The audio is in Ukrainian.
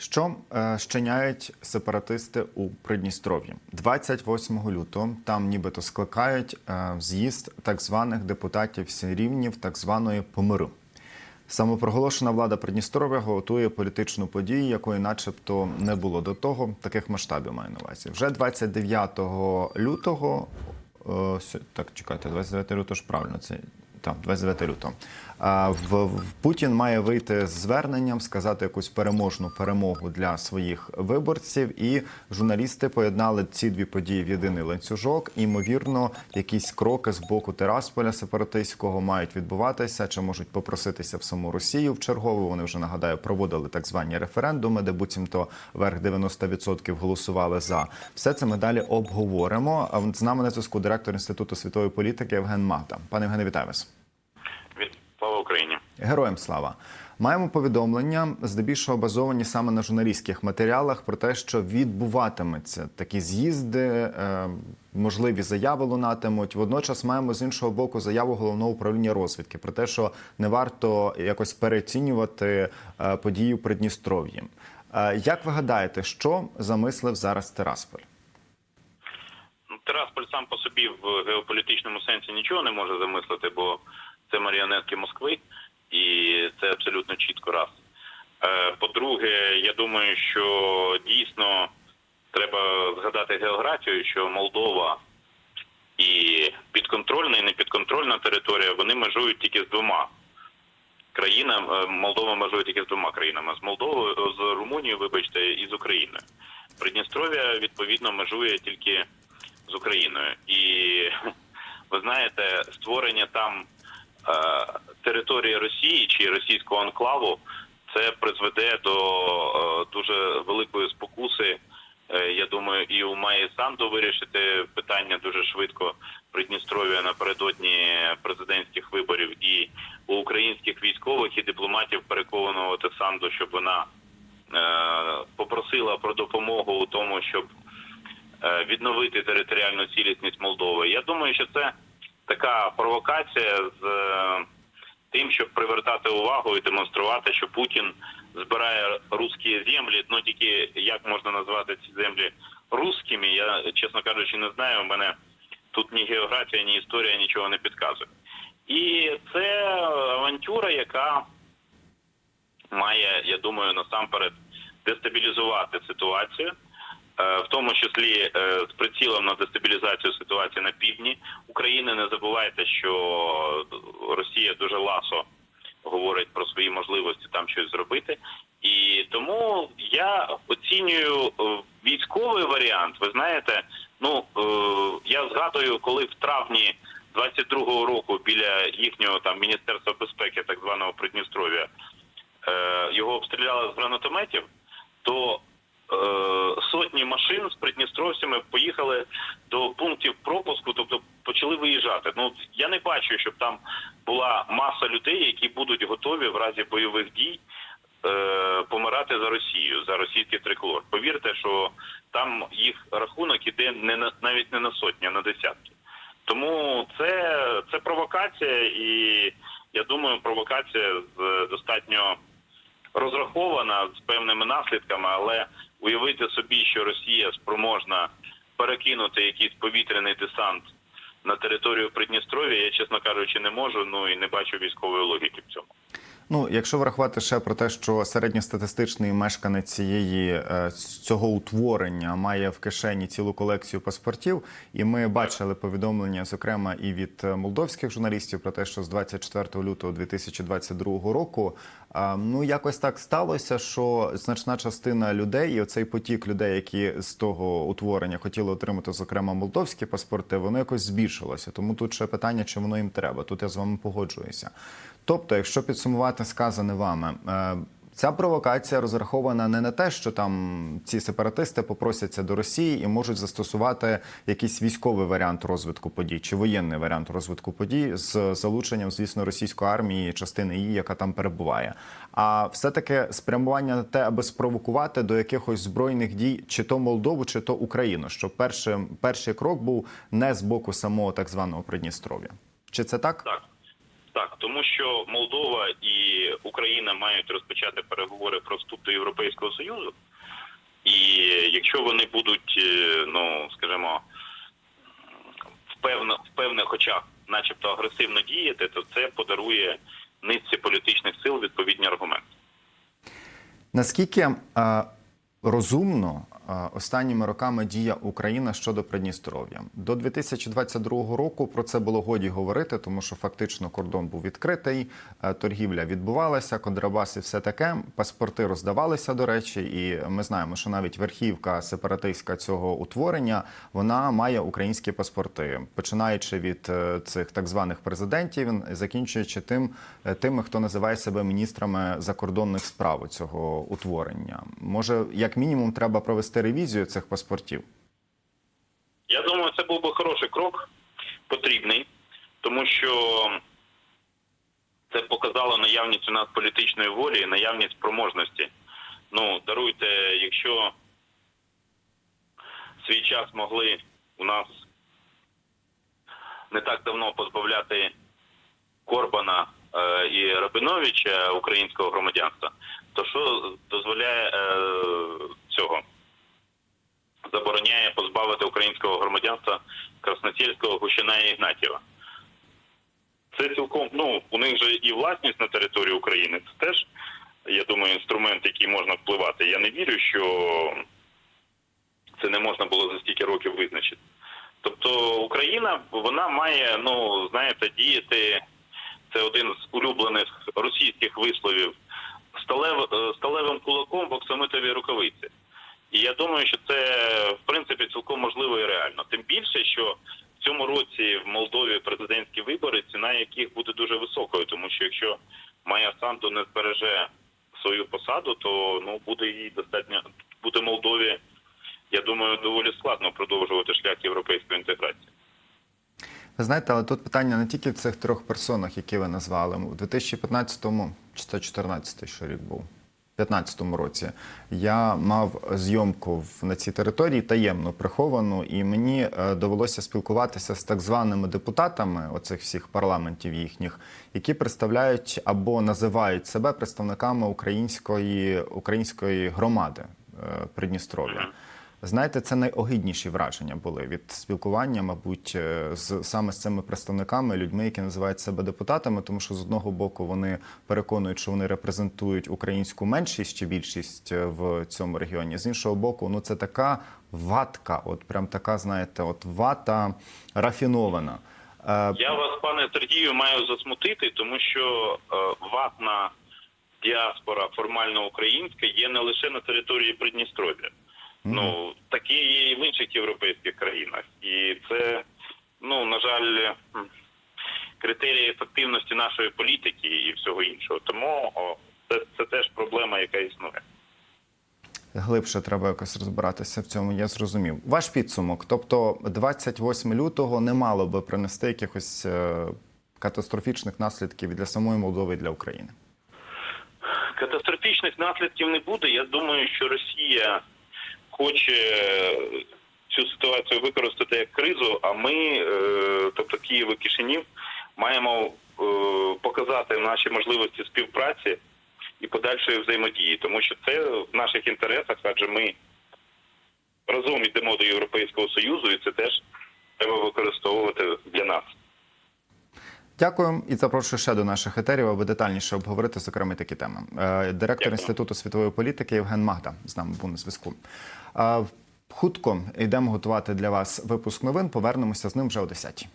Що е, щиняють сепаратисти у Придністров'ї 28 лютого. Там нібито скликають е, з'їзд так званих депутатів всерівнів так званої помиру. Самопроголошена влада Придністров'я готує політичну подію, якої, начебто, не було до того. Таких масштабів маю на увазі. Вже 29 лютого. е, Так, чекайте, 29 лютого ж правильно це. Так, 29 лютого. А, В, в Путін має вийти з зверненням, сказати якусь переможну перемогу для своїх виборців. І журналісти поєднали ці дві події в єдиний ланцюжок. І, ймовірно, якісь кроки з боку Терасполя сепаратистського мають відбуватися, чи можуть попроситися в саму Росію в чергову. Вони вже нагадаю проводили так звані референдуми, де буцімто верх 90% голосували за. Все це ми далі обговоримо. З нами на зв'язку директор інституту світової політики Євген Мата. Пане Євгене, вітаю вас. Героям слава. Маємо повідомлення, здебільшого базовані саме на журналістських матеріалах про те, що відбуватиметься такі з'їзди, е, можливі заяви лунатимуть. Водночас маємо з іншого боку заяву головного управління розвідки про те, що не варто якось переоцінювати е, події у Придністров'ї. Е, як ви гадаєте, що замислив зараз Терасполь? Ну, Терасполь сам по собі в геополітичному сенсі нічого не може замислити, бо це маріонетки Москви, і це абсолютно чітко раз. Е, По-друге, я думаю, що дійсно треба згадати географію, що Молдова і підконтрольна і непідконтрольна територія вони межують тільки з двома країнами. Е, Молдова межує тільки з двома країнами: з Молдовою, з Румунією, вибачте, і з Україною. Придністров'я відповідно межує тільки з Україною. І ви знаєте, створення там е, території Росії чи російського анклаву це призведе до е, дуже великої спокуси. Е, Я думаю, і у Майї Санду вирішити питання дуже швидко Придністров'я напередодні президентських виборів, і у українських військових і дипломатів переконувати Санду, щоб вона е, попросила про допомогу у тому, щоб відновити територіальну цілісність Молдови. Я думаю, що це така провокація з тим, щоб привертати увагу і демонструвати, що Путін збирає русські землі. Ну тільки як можна назвати ці землі русскими, я чесно кажучи, не знаю. У мене тут ні географія, ні історія нічого не підказує. І це авантюра, яка має, я думаю, насамперед дестабілізувати ситуацію, в тому числі е, з прицілом на дестабілізацію ситуації на півдні України. Не забувайте, що Росія дуже ласо говорить про свої можливості там щось зробити. І тому я оцінюю е, військовий варіант. Ви знаєте, ну е, я згадую, коли в травні 22-го року біля їхнього там міністерства безпеки, так званого Придністров'я, е, його обстріляли з гранатометів, то е, сотні машин з придністровцями поїхали до пунктів пропуску, тобто почали виїжджати. Ну я не бачу, щоб там була маса людей, які будуть готові в разі бойових дій е, помирати за Росію, за російський триколор. Повірте, що там їх рахунок іде не на навіть не на сотні, а на десятки. Тому це, це провокація, і я думаю, провокація з достатньо розрахована з певними наслідками, але уявити собі, що Росія спроможна перекинути якийсь повітряний десант на територію Придністров'я, я чесно кажучи, не можу. Ну і не бачу військової логіки в цьому. Ну, якщо врахувати ще про те, що середньостатистичний мешканець цієї е, цього утворення має в кишені цілу колекцію паспортів, і ми бачили повідомлення, зокрема, і від е, молдовських журналістів про те, що з 24 лютого 2022 року ну якось так сталося, що значна частина людей, і оцей потік людей, які з того утворення хотіли отримати, зокрема, молдовські паспорти, воно якось збільшилося. Тому тут ще питання, чи воно їм треба. Тут я з вами погоджуюся. Тобто, якщо підсумувати сказане вами, е, ця провокація розрахована не на те, що там ці сепаратисти попросяться до Росії і можуть застосувати якийсь військовий варіант розвитку подій чи воєнний варіант розвитку подій з залученням, звісно, російської армії, частини її, яка там перебуває. А все-таки спрямування на те, аби спровокувати до якихось збройних дій, чи то Молдову, чи то Україну, щоб перший, перший крок був не з боку самого так званого Придністров'я. Чи це так? Так. Так, тому що Молдова і Україна мають розпочати переговори про вступ до Європейського Союзу. І якщо вони будуть, е, ну скажімо, в певно в певних очах, начебто агресивно діяти, то це подарує низці політичних сил відповідні аргументи. Наскільки е, розумно останніми роками діє Україна щодо Придністров'я? До 2022 року про це було годі говорити, тому що фактично кордон був відкритий, е, торгівля відбувалася, контрабас і все таке. Паспорти роздавалися, до речі, і ми знаємо, що навіть верхівка сепаратистська цього утворення вона має українські паспорти, починаючи від е, цих так званих президентів, закінчуючи тим, е, тими, хто називає себе міністрами закордонних справ цього утворення. Може, як мінімум, треба провести ревізію цих паспортів. Я думаю, це був би хороший крок, потрібний, тому що це показало наявність у нас політичної волі наявність спроможності. Ну, даруйте, якщо свій час могли у нас не так давно позбавляти Корбана е, і Рабиновича українського громадянства, то що дозволяє е, українського громадянства Красносільського, Гущина і Ігнатєва. Це цілком, ну, у них же і власність на території України. Це теж, я думаю, інструмент, який можна впливати. Я не вірю, що це не можна було за стільки років визначити. Тобто Україна, вона має, ну, знаєте, діяти. Це один з улюблених російських висловів сталев, е, сталевим кулаком в оксамитовій рукавиці. І я думаю, що це в принципі цілком можливо і реально. Тим більше, що в цьому році в Молдові президентські вибори, ціна яких буде дуже високою, тому що якщо Майя Санду не збереже свою посаду, то ну буде їй достатньо буде Молдові. Я думаю, доволі складно продовжувати шлях європейської інтеграції. Ви знаєте, але тут питання не тільки в цих трьох персонах, які ви назвали. У 2015-му, чи це 14-й що рік був? У 15-му році я мав зйомку на цій території таємно приховану, і мені е, довелося спілкуватися з так званими депутатами оцих всіх парламентів їхніх, які представляють або називають себе представниками української, української громади е, Придністров'я. Знаєте, це найогидніші враження були від спілкування, мабуть, е, з саме з цими представниками, людьми, які називають себе депутатами, тому що з одного боку вони переконують, що вони репрезентують українську меншість чи більшість е, в цьому регіоні. З іншого боку, ну це така ватка, от прям така, знаєте, от вата рафінована. Е, Я вас, пане Сергію, маю засмутити, тому що ватна діаспора формально українська є не лише на території Придністров'я. Ну такі є і в інших європейських країнах, і це, ну на жаль, критерії ефективності нашої політики і всього іншого. Тому о, це, це теж проблема, яка існує. Глибше треба якось розбиратися в цьому. Я зрозумів. Ваш підсумок, тобто 28 лютого не мало би принести якихось е, катастрофічних наслідків для самої Молдови і для України. Катастрофічних наслідків не буде. Я думаю, що Росія хоче цю ситуацію використати як кризу, а ми, е, тобто Київ і Кишинів, маємо е, показати наші можливості співпраці і подальшої взаємодії, тому що це в наших інтересах, адже ми разом йдемо до Європейського Союзу, і це теж треба використовувати. Дякую і запрошую ще до наших етерів, аби детальніше обговорити зокрема такі теми. Е, Директор Дякую. інституту світової політики Євген Магда з нами був на зв'язку. Е, Хутко йдемо готувати для вас випуск новин. Повернемося з ним вже о 10